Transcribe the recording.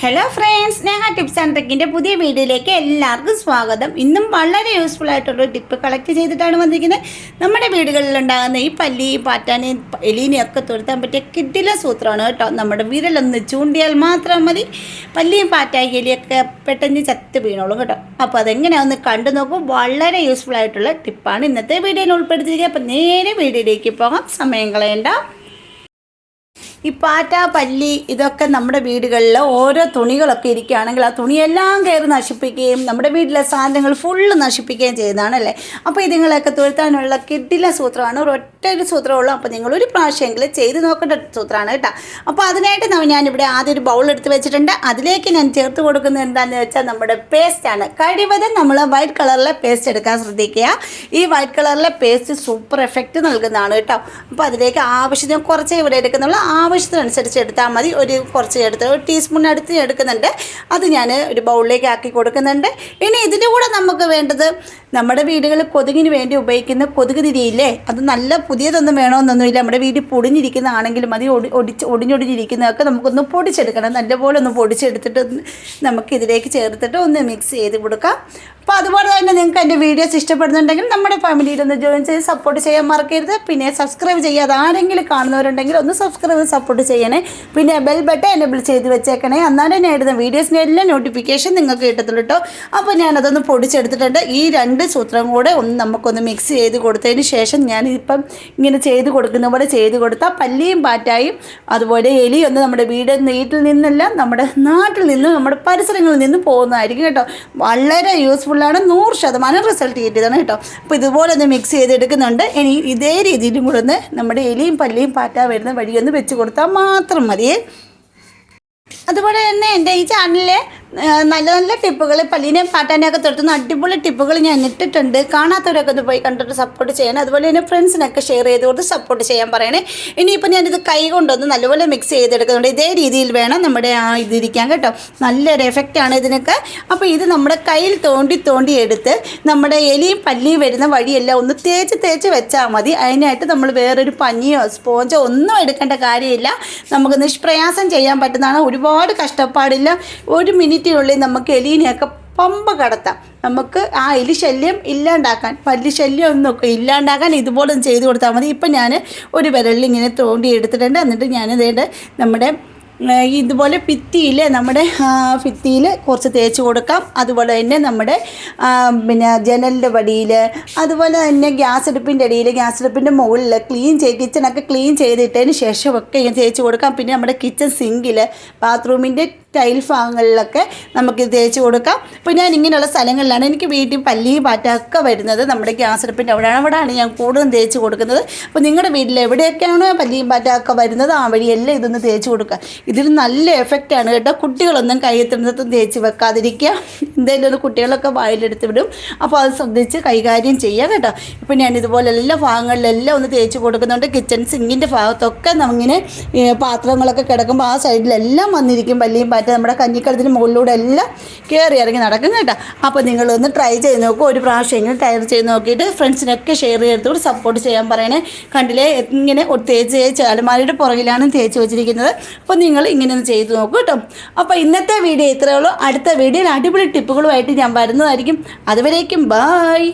Hello friends Sneha tips and ട്രിക്കിന്റെ പുതിയ വീഡിയോയിലേക്ക് എല്ലാവർക്കും സ്വാഗതം. ഇന്നും വളരെ യൂസ്ഫുൾ ആയിട്ടുള്ള ടിപ്പ് കളക്ട് ചെയ്തിട്ടാണ് വന്നിരിക്കുന്നത്. നമ്മുടെ വീടുകളിൽ ഉണ്ടാകുന്ന ഈ പല്ലി പാറ്റാനെയും എലീനെയും ഒക്കെ തുരുത്താൻ പറ്റിയ കിഡിലെ സൂത്രമാണ് കേട്ടോ. നമ്മുടെ വിരലൊന്ന് ചൂണ്ടിയാൽ മാത്രം മതി. പല്ലിയും പാറ്റായി എലിയൊക്കെ പെട്ടെന്ന് ചത്ത് വീണോളും കേട്ടോ. അപ്പോൾ അതെങ്ങനെയാണെന്ന് കണ്ടു നോക്കും. വളരെ യൂസ്ഫുൾ ആയിട്ടുള്ള ടിപ്പാണ് ഇന്നത്തെ വീഡിയോയിൽ ഉൾപ്പെടുത്തിയിരിക്കുക അപ്പോൾ നേരെ വീഡിയോയിലേക്ക് പോകാം. സമയം കളയണ്ട. ഈ പാറ്റ പല്ലി ഇതൊക്കെ നമ്മുടെ വീടുകളിൽ ഓരോ തുണികളൊക്കെ ഇരിക്കുകയാണെങ്കിൽ ആ തുണിയെല്ലാം കയറി നശിപ്പിക്കുകയും നമ്മുടെ വീട്ടിലെ സാധനങ്ങൾ ഫുള്ള് നശിപ്പിക്കുകയും ചെയ്യുന്നതാണ് അല്ലേ അപ്പോൾ ഇതുങ്ങളൊക്കെ തുരുത്താനുള്ള കിഡില സൂത്രമാണ്. ഒരൊറ്റ ഒരു സൂത്രമുള്ളൂ. അപ്പോൾ നിങ്ങൾ ഒരു പ്രാവശ്യമെങ്കിലും ചെയ്ത് നോക്കേണ്ട സൂത്രമാണ് കേട്ടോ. അപ്പോൾ അതിനായിട്ട് ഞാനിവിടെ ആദ്യം ഒരു ബൗൾ എടുത്ത് വെച്ചിട്ടുണ്ട്. അതിലേക്ക് ഞാൻ ചേർത്ത് കൊടുക്കുന്നത് എന്താണെന്ന് വെച്ചാൽ നമ്മുടെ പേസ്റ്റാണ് കഴിവതും നമ്മൾ വൈറ്റ് കളറിലെ പേസ്റ്റ് എടുക്കാൻ ശ്രദ്ധിക്കുക. ഈ വൈറ്റ് കളറിലെ പേസ്റ്റ് സൂപ്പർ എഫക്റ്റ് നൽകുന്നതാണ് കേട്ടോ. അപ്പോൾ അതിലേക്ക് ആവശ്യത്തിന് കുറച്ച് ഇവിടെ എടുക്കുന്നുള്ളൂ. ആവശ്യത്തിനനുസരിച്ച് എടുത്താൽ മതി. ഒരു കുറച്ച് എടുത്ത് ഒരു ടീസ്പൂൺ അടുത്ത് എടുക്കുന്നുണ്ട്. അത് ഞാൻ ഒരു ബൗളിലേക്ക് ആക്കി കൊടുക്കുന്നുണ്ട്. ഇനി ഇതിന്റെ കൂടെ നമുക്ക് വേണ്ടത് നമ്മുടെ വീടുകളിൽ കൊതുകിന് വേണ്ടി ഉപയോഗിക്കുന്ന കൊതുക് തിരിയില്ലേ? അത് നല്ല പുതിയതൊന്നും വേണമെന്നൊന്നുമില്ല നമ്മുടെ വീട്ടിൽ പൊടിഞ്ഞിരിക്കുന്നതാണെങ്കിലും മതി ഒടി ഒടിച്ച് ഒടിഞ്ഞൊടിഞ്ഞിരിക്കുന്നതൊക്കെ നമുക്കൊന്ന് പൊടിച്ചെടുക്കണം. നല്ലപോലെ ഒന്ന് പൊടിച്ചെടുത്തിട്ട് നമുക്കിതിലേക്ക് ചേർത്തിട്ട് ഒന്ന് മിക്സ് ചെയ്ത് കൊടുക്കാം. അപ്പോൾ അതുപോലെ തന്നെ നിങ്ങൾക്ക് എന്റെ വീഡിയോസ് ഇഷ്ടപ്പെടുന്നുണ്ടെങ്കിൽ നമ്മുടെ ഫാമിലിയിൽ ഒന്ന് ജോയിൻ ചെയ്ത് സപ്പോർട്ട് ചെയ്യാൻ മറക്കരുത്. പിന്നെ സബ്സ്ക്രൈബ് ചെയ്യാതെ ആരെങ്കിലും കാണുന്നവരുണ്ടെങ്കിൽ ഒന്ന് സബ്സ്ക്രൈബ് സപ്പോർട്ട് ചെയ്യണേ. പിന്നെ ബെൽ ബട്ടൺ എനേബിൾ ചെയ്ത് വെച്ചേക്കണേ. എന്നാലും ഞാൻ ഇടുന്ന വീഡിയോസിന്റെ എല്ലാ നോട്ടിഫിക്കേഷൻ നിങ്ങൾക്ക് കിട്ടത്തുള്ളൂ കേട്ടോ അപ്പോൾ ഞാനതൊന്ന് പൊടിച്ചെടുത്തിട്ടുണ്ട്. ഈ രണ്ട് സൂത്രം കൂടെ ഒന്ന് നമുക്കൊന്ന് മിക്സ് ചെയ്ത് കൊടുത്തതിന് ശേഷം ഞാൻ ഇപ്പം ഇങ്ങനെ ചെയ്ത് കൊടുക്കുന്ന പോലെ ചെയ്ത് കൊടുത്താൽ പല്ലിയും പാറ്റായും അതുപോലെ എലിയൊന്ന് നമ്മുടെ വീട് വീട്ടിൽ നിന്നല്ല നമ്മുടെ നാട്ടിൽ നിന്നും നമ്മുടെ പരിസരങ്ങളിൽ നിന്നും പോകുന്നതായിരിക്കും കേട്ടോ. വളരെ യൂസ്ഫുള്ളാണ് നൂറ് ശതമാനം റിസൾട്ട് കിട്ടിയതാണ് കേട്ടോ. അപ്പോൾ ഇതുപോലെ ഒന്ന് മിക്സ് ചെയ്തെടുക്കുന്നുണ്ട്. ഇനി ഇതേ രീതിയിലും കൂടെ ഒന്ന് നമ്മുടെ എലിയും പല്ലിയും പാറ്റാ വരുന്ന വഴിയൊന്ന് വെച്ച് കൊടുത്താൽ മാത്രം മതിയേ. അതുപോലെ തന്നെ എന്റെ ഈ ചാനലിൽ നല്ല നല്ല ടിപ്പുകൾ പല്ലിനെയും പാട്ടാനെയൊക്കെ തൊട്ടുന്ന അടിപൊളി ടിപ്പുകൾ ഞാൻ ഇട്ടിട്ടുണ്ട്. കാണാത്തവരൊക്കെ ഒന്ന് പോയി കണ്ടിട്ട് സപ്പോർട്ട് ചെയ്യണം. അതുപോലെ തന്നെ ഫ്രണ്ട്സിനൊക്കെ ഷെയർ ചെയ്ത് കൊടുത്ത് സപ്പോർട്ട് ചെയ്യാൻ പറയണേ. ഇനിയിപ്പോൾ ഞാനിത് കൈ കൊണ്ടൊന്ന് നല്ലപോലെ മിക്സ് ചെയ്തെടുക്കുന്നുണ്ട്. ഇതേ രീതിയിൽ വേണം നമ്മുടെ ആ ഇതിരിക്കാൻ കേട്ടോ. നല്ലൊരു എഫക്റ്റാണ് ഇതിനൊക്കെ. അപ്പോൾ ഇത് നമ്മുടെ കയ്യിൽ തോണ്ടി തോണ്ടി എടുത്ത് നമ്മുടെ എലിയും പല്ലിയും വരുന്ന വഴിയെല്ലാം ഒന്ന് തേച്ച് തേച്ച് വെച്ചാൽ മതി. അതിനായിട്ട് നമ്മൾ വേറൊരു പഞ്ഞിയോ സ്പോഞ്ചോ ഒന്നും എടുക്കേണ്ട കാര്യമില്ല. നമുക്ക് നിഷ്പ്രയാസം ചെയ്യാൻ പറ്റുന്നതാണ്. ഒരുപാട് കഷ്ടപ്പാടില്ല. ഒരു മിനിറ്റിനുള്ളിൽ നമുക്ക് എലീനെയൊക്കെ പമ്പ കടത്താം. നമുക്ക് ആ എലി ശല്യം ഇല്ലാണ്ടാക്കാൻ പല്ലി ശല്യം ഒന്നും ഇല്ലാണ്ടാക്കാൻ ഇതുപോലെ ചെയ്തു കൊടുത്താൽ മതി. ഇപ്പം ഞാൻ ഒരു വിരലിൽ ഇങ്ങനെ തോണ്ടി എടുത്തിട്ടുണ്ട്. എന്നിട്ട് ഞാൻ ഇതേണ്ട നമ്മുടെ ഇതുപോലെ ഭിത്തിയിൽ നമ്മുടെ ഭിത്തിയിൽ കുറച്ച് തേച്ച് കൊടുക്കാം. അതുപോലെ തന്നെ നമ്മുടെ പിന്നെ ജനലിന്റെ വടിയിൽ അതുപോലെ തന്നെ ഗ്യാസ് അടുപ്പിന്റെ അടിയിൽ ഗ്യാസ് അടുപ്പിന്റെ മുകളിൽ ക്ലീൻ ചെയ്ത് കിച്ചണൊക്കെ ക്ലീൻ ചെയ്തിട്ടതിന് ശേഷമൊക്കെ ഇങ്ങനെ തേച്ച് കൊടുക്കാം. പിന്നെ നമ്മുടെ കിച്ചൺ സിങ്കിൽ ബാത്റൂമിന്റെ ടൈൽ ഭാഗങ്ങളിലൊക്കെ നമുക്ക് തേച്ച് കൊടുക്കാം. അപ്പോൾ ഞാൻ ഇങ്ങനെയുള്ള സ്ഥലങ്ങളിലാണ് എനിക്ക് വീട്ടിൽ പല്ലി പാറ്റൊക്കെ വരുന്നത്. നമ്മുടെ ഗ്യാസ് അടുപ്പിന്റെ അവിടെയാണ്. അവിടെയാണ് ഞാൻ കൂടുതലും തേച്ച് കൊടുക്കുന്നത്. അപ്പോൾ നിങ്ങളുടെ വീട്ടിൽ എവിടെയൊക്കെയാണ് പല്ലിയും പാറ്റൊക്കെ വരുന്നത് ആ വഴിയെല്ലാം ഇതൊന്ന് തേച്ച് കൊടുക്കുക. ഇതിന് നല്ല എഫക്റ്റാണ് കേട്ടോ. കുട്ടികളൊന്നും കയ്യെത്തുന്നതും തേച്ച് വെക്കാതിരിക്കുക. എന്തെങ്കിലും ഒന്ന് കുട്ടികളൊക്കെ വായിലെടുത്ത് വിടും. അപ്പോൾ അത് ശ്രദ്ധിച്ച് കൈകാര്യം ചെയ്യുക കേട്ടോ. ഇപ്പോൾ ഞാൻ ഇതുപോലെ എല്ലാ ഭാഗങ്ങളിലെല്ലാം ഒന്ന് തേച്ച് കൊടുക്കുന്നുണ്ട്. കിച്ചൺ സിങ്കിന്റെ ഭാഗത്തൊക്കെ നമ്മിങ്ങനെ പാത്രങ്ങളൊക്കെ കിടക്കുമ്പോൾ ആ സൈഡിലെല്ലാം വന്നിരിക്കും പല്ലിയും പാറ്റ നമ്മുടെ കഞ്ഞിക്കളത്തിന് മുകളിലൂടെ എല്ലാം കയറി ഇറങ്ങി നടക്കും കേട്ടോ. അപ്പോൾ നിങ്ങളൊന്ന് ട്രൈ ചെയ്ത് നോക്കുക ഒരു പ്രാവശ്യമെങ്കിലും ട്രൈ ചെയ്ത് നോക്കിയിട്ട് ഫ്രണ്ട്സിനൊക്കെ ഷെയർ ചെയ്തോട് സപ്പോർട്ട് ചെയ്യാൻ പറയണേ. കണ്ടില്ലേ? ഇങ്ങനെ തേച്ച് തേച്ച് അലമാരിയുടെ പുറകിലാണ് തേച്ച് വെച്ചിരിക്കുന്നത്. അപ്പോൾ നിങ്ങൾ ഇങ്ങനെ ഒന്ന് ചെയ്ത് നോക്കൂ കേട്ടോ. അപ്പോൾ ഇന്നത്തെ വീഡിയോ ഇത്രയേ ഉള്ളൂ. അടുത്ത വീഡിയോയിൽ അടിപൊളി ടിപ്പുകളുമായിട്ട് ഞാൻ വരുന്നതായിരിക്കും. അതുവരേക്കും ബായ്